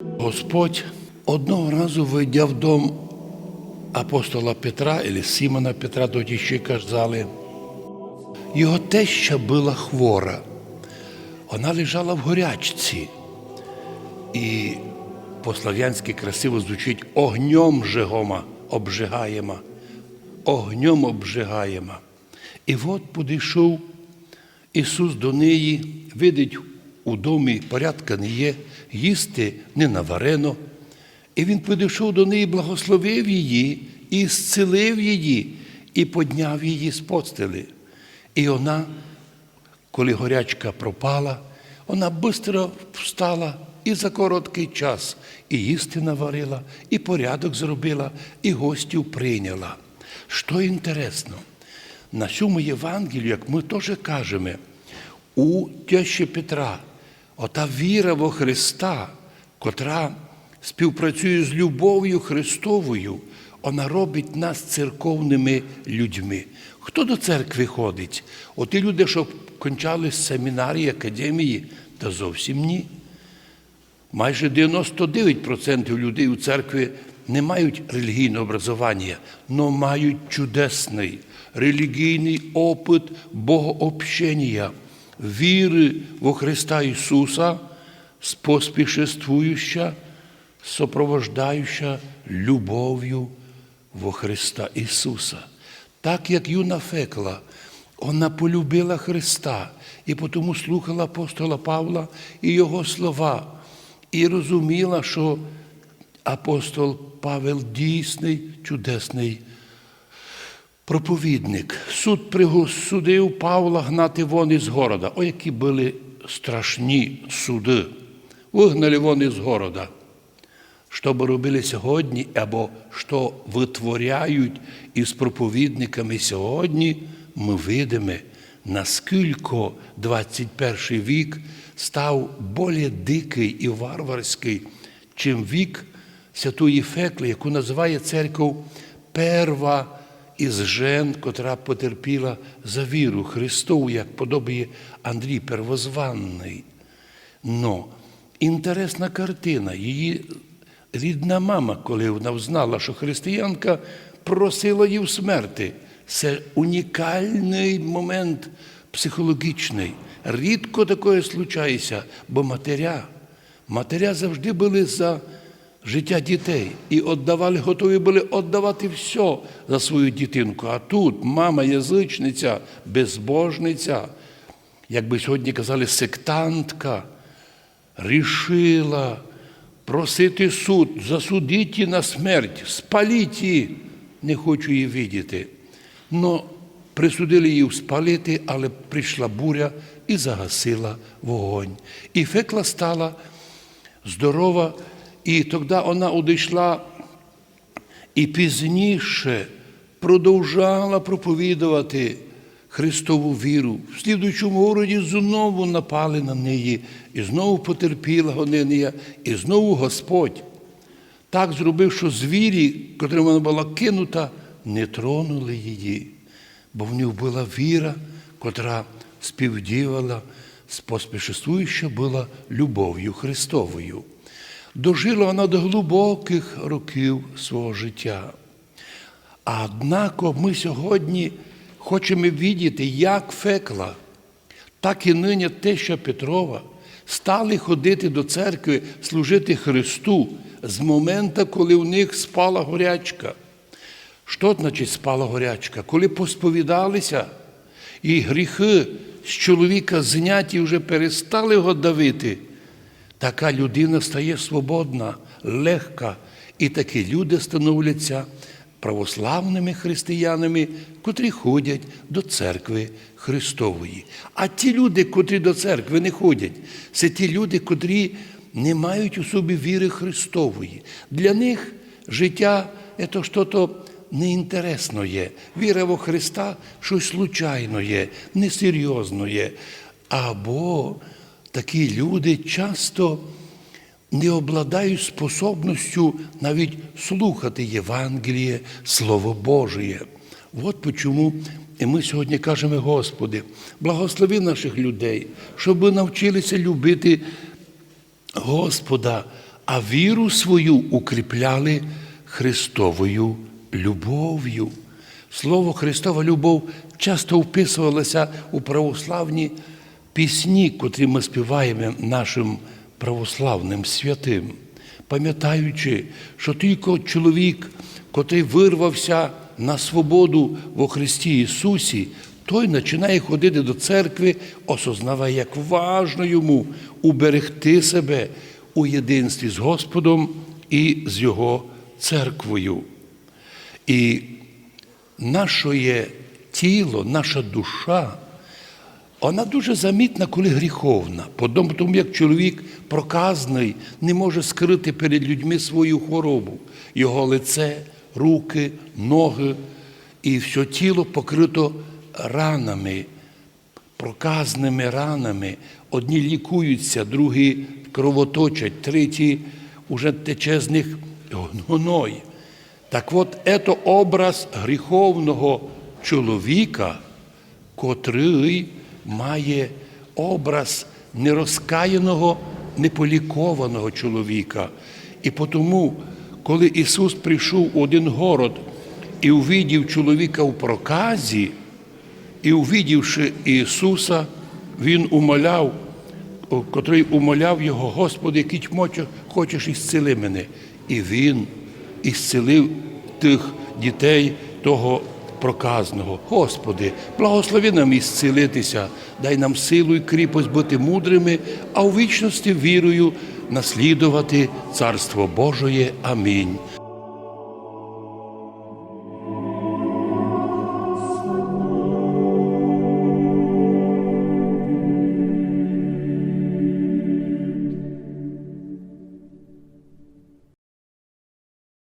Господь одного разу вийдя в дом апостола Петра, або Сімона Петра, тоді ще казали, його теща була хвора. Вона лежала в горячці. І по-слав'янськи красиво звучить огнем жигома обжигаєма, огнем обжигаєма. І от підійшов Ісус до неї, видить, у домі порядка не є, їсти не наварено. І Він підійшов до неї, благословив її, і зцілив її, і підняв її з постелі. І вона, коли горячка пропала, вона швидко встала і за короткий час і їсти наварила, і порядок зробила, і гостів прийняла. Що інтересно, на цьому Євангелію, як ми теж кажемо, у тещі Петра, ота віра во Христа, котра співпрацює з любов'ю Христовою, вона робить нас церковними людьми. Хто до церкви ходить? Оті люди, що кончали семінарії, академії, та зовсім ні. Майже 99% людей у церкві не мають релігійного образування, але мають чудесний релігійний опит богообщення, віри во Христа Ісуса, споспішествуюча, сопровождаюча любов'ю во Христа Ісуса. Так як юна Фекла, вона полюбила Христа і тому слухала апостола Павла і його слова, і розуміла, що апостол Павел дійсний, чудесний проповідник. Суд присудив Павла гнати вон із города. О, які були страшні суди. Вигнали вон із города. Що би робили сьогодні, або що витворяють із проповідниками сьогодні, ми видимо, наскільки 21 вік став більш дикий і варварський, чим вік святої Фекли, яку називає церков перва із жен, котра потерпіла за віру Христову, як подобає Андрій Первозванний. Но інтересна картина. Її рідна мама, коли вона взнала, що християнка просила її в смерти. Це унікальний момент психологічний. Рідко таке случається, бо матеря, матеря завжди були за життя дітей і віддавали, готові були віддавати все за свою дитинку. А тут мама язичниця, безбожниця, як би сьогодні казали, сектантка, рішила просити суд, засудіть її на смерть, спаліть її. Не хочу її видіти. Но присудили її спалити, але прийшла буря і загасила вогонь. І фекла стала здорова, і тоді вона одійшла і пізніше продовжала проповідувати Христову віру. В слідуючому городі знову напали на неї, і знову потерпіла гонення, і знову Господь так зробив, що звірі, котрим вона була кинута, не тронули її, бо в них була віра, котра співдівала, споспішествуюча була любов'ю Христовою. Дожила вона до глибоких років свого життя. А однако ми сьогодні хочемо видіти, як Фекла, так і нині теща Петрова стали ходити до церкви, служити Христу з моменту, коли в них спала горячка. Що значить спала горячка? Коли посповідалися, і гріхи з чоловіка зняті вже перестали його давити, така людина стає свободна, легка, і такі люди становляться православними християнами, котрі ходять до церкви Христової. А ті люди, котрі до церкви не ходять, це ті люди, котрі не мають у собі віри Христової. Для них життя це щось неінтересно є. Віра во Христа щось несерйозно є. Або такі люди часто не обладають способністю навіть слухати Євангеліє, Слово Божє. От чому і ми сьогодні кажемо, Господи, благослови наших людей, щоб ми навчилися любити Господа, а віру свою укріпляли Христовою любов'ю. Слово Христова любов часто вписувалося у православні пісні, котрі ми співаємо нашим православним святим, пам'ятаючи, що тільки чоловік, котрий вирвався на свободу во Христі Ісусі, той починає ходити до церкви, осознаває, як важно йому уберегти себе у єдинстві з Господом і з Його церквою. І наше тіло, наша душа, вона дуже замітна, коли гріховна. Тому як чоловік проказний не може скрити перед людьми свою хворобу. Його лице, руки, ноги і все тіло покрито ранами, проказними ранами. Одні лікуються, другі кровоточать, треті уже тече з них гной. Так от, це образ гріховного чоловіка, котрий має образ нерозкаяного, неполікованого чоловіка. І тому, коли Ісус прийшов у один город і увидів чоловіка в проказі, і увидівши Ісуса, Він умоляв, котрий умоляв його, Господи, який хочеш ісцели мене. І Він ісцелив тих дітей того проказного. Господи, благослови нам ісцелитися, дай нам силу і кріпость бути мудрими, а у вічності вірою наслідувати Царство Божоє. Амінь.